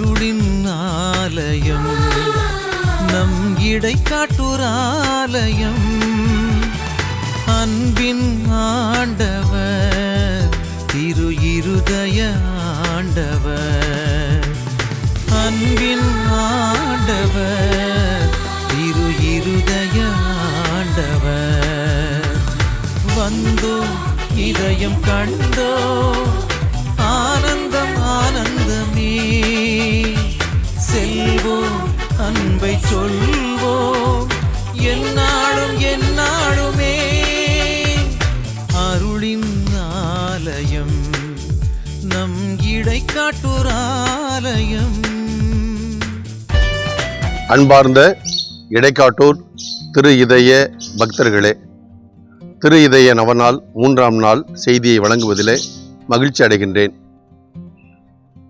அருளின் ஆலயம். நம் இடைக்காட்டுராலயம் அன்பின் ஆண்டவர் திரு இருதய ஆண்டவர். அன்பின் ஆண்டவர் திரு இருதய ஆண்டவர். வந்தோ இதயம் கண்டோ அன்பை சொல்வோம். என்னாலும் என்னாலுமே அருளின் ஆலயம் நம் இடைக்காட்டுராலயம் அன்பார்ந்த இடைக்காட்டூர் திரு இதய பக்தர்களே திரு இதய நவநாள் மூன்றாம் நாள் செய்தியை வழங்குவதிலே மகிழ்ச்சி அடைகின்றேன்.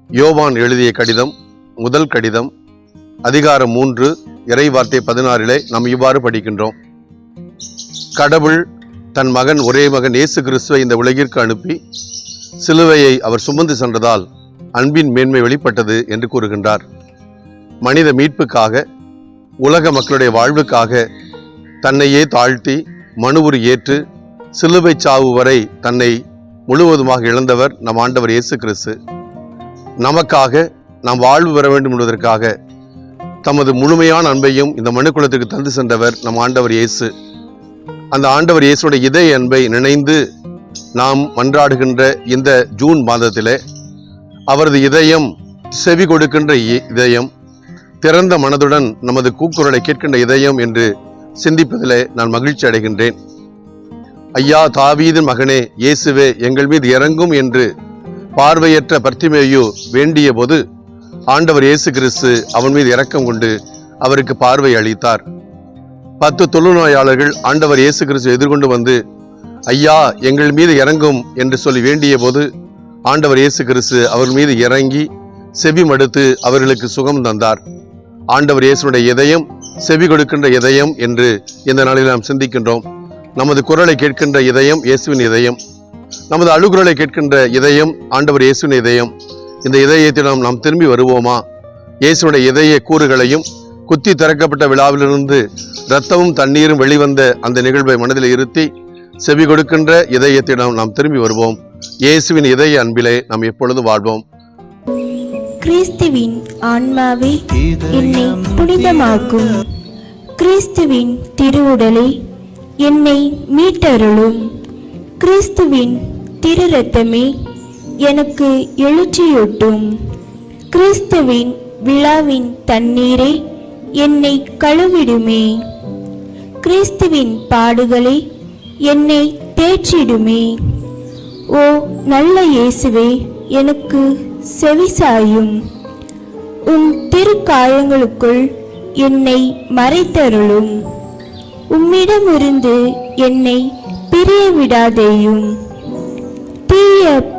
யோவான் எழுதிய கடிதம் முதல் கடிதம் அதிகாரம் மூன்று இறை வார்த்தை பதினாறிலே நாம் இவ்வாறு படிக்கின்றோம். கடவுள் தன் மகன் ஒரே மகன் இயேசு கிறிஸ்துவை இந்த உலகிற்கு அனுப்பி சிலுவையை அவர் சுமந்து சென்றதால் அன்பின் மேன்மை வெளிப்பட்டது என்று கூறுகின்றார். மனித மீட்புக்காக உலக மக்களுடைய வாழ்வுக்காக தன்னையே தாழ்த்தி மனுவுரு ஏற்று சிலுவை சாவு வரை தன்னை முழுவதுமாக இழந்தவர் நம் ஆண்டவர் இயேசு கிறிஸ்து. நமக்காக நாம் வாழ்வு பெற வேண்டும் என்பதற்காக தமது முழுமையான அன்பையும் இந்த மனுக்குலத்திற்கு தந்து சென்றவர் நம் ஆண்டவர் இயேசு. அந்த ஆண்டவர் இயேசுடைய இதய அன்பை நினைந்து நாம் மன்றாடுகின்ற இந்த ஜூன் மாதத்திலே அவரது இதயம் செவி கொடுக்கின்ற இ- இதயம் திறந்த மனதுடன் நமது கூக்குரலை கேட்கின்ற இதயம் என்று சிந்திப்பதிலே நான் மகிழ்ச்சி அடைகின்றேன். ஐயா தாவீதின் மகனே இயேசுவே எங்கள் மீது இறங்கும் என்று பார்வையற்ற பர்த்திமேயு வேண்டிய போது ஆண்டவர் இயேசு கிறிஸ்து அவன் மீது இரக்கம் கொண்டு அவருக்கு பார்வை அளித்தார். பத்து தொழுநோயாளர்கள் ஆண்டவர் இயேசு கிறிஸ்து எதிர்கொண்டு வந்து ஐயா எங்கள் மீது இறங்கும் என்று சொல்லி வேண்டிய போது ஆண்டவர் இயேசு கிறிஸ்து அவர் மீது இறங்கி செவி மடுத்து அவர்களுக்கு சுகம் தந்தார். ஆண்டவர் இயேசுடைய இதயம் செவி கொடுக்கின்ற இதயம் என்று இந்த நாளில் நாம் சிந்திக்கின்றோம். நமது குரலை கேட்கின்ற இதயம் இயேசுவின் இதயம். நமது அழுகுரலை கேட்கின்ற இதயம் ஆண்டவர் இயேசுவின் இதயம். இந்த இதயத்திடம் நாம் திரும்பி வருவோமா? இயேசுடைய இதய கூறுகளையும் குத்தி திறக்கப்பட்ட விழாவிலிருந்து இரத்தமும் தண்ணீரும் வெளிவந்த அந்த நிகழ்வை மனதில் இருத்தி செவி கொடுக்கின்ற இதயத்திடம் நாம் திரும்பி வருவோம். இயேசுவின் இதய அன்பிலே நாம் எப்பொழுது வாழ்வோம். கிறிஸ்துவின் ஆன்மாவே என்னை புனிதமாக்கும். கிறிஸ்துவின் திருவுடலை என்னை மீட்டருளும். கிறிஸ்துவின் திரு ரத்தமே எனக்கு எழுச்சியூட்டும். கிறிஸ்துவின் விழாவின் தண்ணீரே என்னை கழுவிடுமே. கிறிஸ்துவின் பாடுகளே என்னை தேற்றிடுமே. ஓ நல்ல இயேசுவே எனக்கு செவிசாயும். உம் திருக்காயங்களுக்குள் என்னை மறைத்தருளும். உம்மிடமிருந்து என்னை பிரிய விடாதேயும் தீய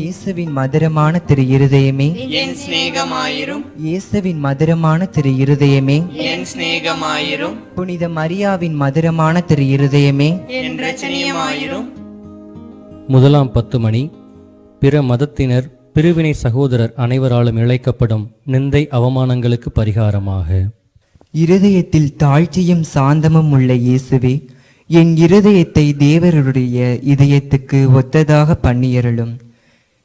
இயேசுவின் மதுரமான திரு இருதயமே. என் சிநேகமாயிரும். இயேசுவின் மதுரமான திரு இருதயமே. என் சிநேகமாயிரும். புனித மரியாவின் மதுரமான திரு இருதயமே. என் ரச்சனியமாயிரும் முதலாம் பத்து மணி. பிற மதத்தினர் பிரிவினை சகோதரர் அனைவராலும் இழைக்கப்படும் நிந்தை அவமானங்களுக்கு பரிகாரமாக. இருதயத்தில் தாழ்ச்சியும் சாந்தமும் உள்ள இயேசுவே என் இருதயத்தை தேவருடைய இதயத்துக்கு ஒத்ததாக பண்ணியருளும்.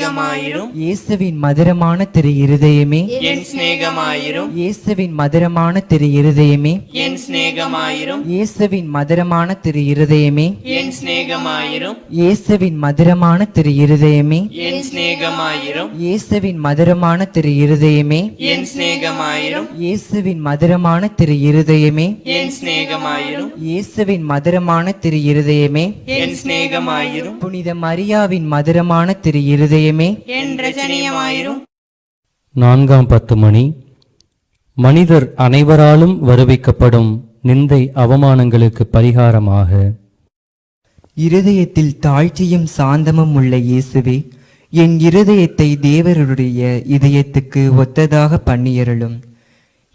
சிநேகமாயிரும் இயேசுவின் மதுரமான திரு இருதயமே. என் சிநேகமாயிரும் இயேசுவின் மதுரமான திரு இருதயமே. என் சிநேகமாயிரும் இயேசுவின் மதுரமான திரு இருதயமே. என் சிநேகமாயிரும் இயேசுவின் மதுரமான திரு இருதயமே. என் சிநேகமாயிரும் இயேசுவின் மதுரமான திரு இருதயமே. என் சிநேகமாயிரும் இயேசுவின் மதுரமான திரு இருதயமே. என் சிநேகமாயிரும் இயேசுவின் மதுரமான திரு இருதயமே. என் சிநேகமாயிரும் புனித மரியாவின் மதுரமான திரு இருதயமே. என் ரஜனியமாயிரும். நான்காம் பத்து மணி. மனிதர் அனைவராலும் வருவிக்கப்படும் நிந்தை அவமானங்களுக்கு பரிகாரமாக. இருதயத்தில் தாழ்ச்சியும் சாந்தமும் உள்ள இயேசுவே என் இருதயத்தை தேவருடைய இதயத்துக்கு ஒத்ததாக பண்ணியருளும்.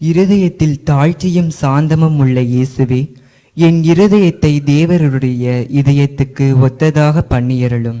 இருதயத்தில் தாழ்ச்சியும் சாந்தமும் உள்ள இயேசுவே என் இருதயத்தை தேவருடைய இதயத்துக்கு ஒத்ததாக பண்ணியருளும்.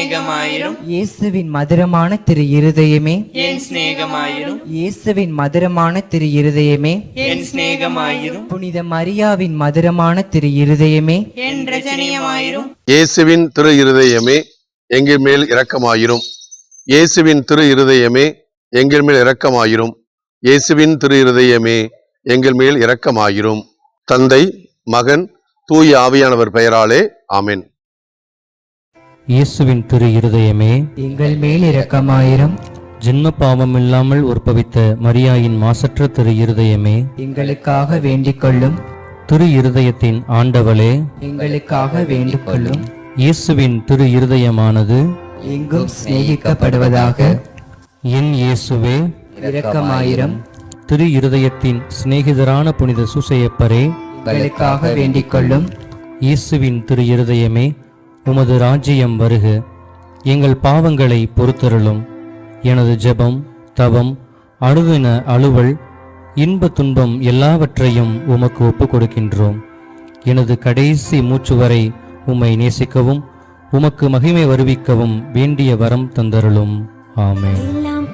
சிநேகமாயிரும் இயேசுவின் மதுரமான திரு இருதயமே. என் சிநேகமாயிரும் இயேசுவின் மதுரமான திரு இருதயமே. என் சிநேகமாயிரும் புனித மரியாவின் மதுரமான திரு இருதயமே. என் ரஜனியமாயிரும் இயேசுவின் திரு இருதயமே எங்கள் மேல் இரக்கமாயிரும். இயேசுவின் திரு இருதயமே எங்கள் மேல் இரக்கமாயிரும். இயேசுவின் திரு இருதயமே எங்கள் மேல் இரக்கமாயிரும். தந்தை மகன் தூய ஆவியானவர் பெயராலே ஆமென். இயேசுவின் திரு இருதயமே எங்கள் மேல் இரக்கமாயிரம். ஜென்ம பாவம் இல்லாமல் உற்பவித்த மரியாயின் மாசற்ற திரு இருதயமே எங்களுக்காக வேண்டிக் கொள்ளும் திரு இருதயத்தின் ஆண்டவளே எங்களுக்காக வேண்டிக் கொள்ளும் இயேசுவின் திரு இருதயமானது எங்கும் சிநேகிக்கப்படுவதாக என் இயேசுவே இரக்கமாயிரம். திரு இருதயத்தின் சிநேகிதரான புனித சுசையப்பரே எங்களுக்காக வேண்டிக் கொள்ளும் இயேசுவின் திரு இருதயமே உமது ராஜ்யம் வருக. எங்கள் பாவங்களை பொறுத்தருளும். எனது ஜெபம் தவம் அணுவின அலுவல் இன்ப துன்பம் எல்லாவற்றையும் உமக்கு ஒப்புக் கொடுக்கின்றோம் எனது கடைசி மூச்சு வரை உம்மை நேசிக்கவும் உமக்கு மகிமை வருவிக்கவும் வேண்டிய வரம் தந்தருளும். ஆமே எல்லாம்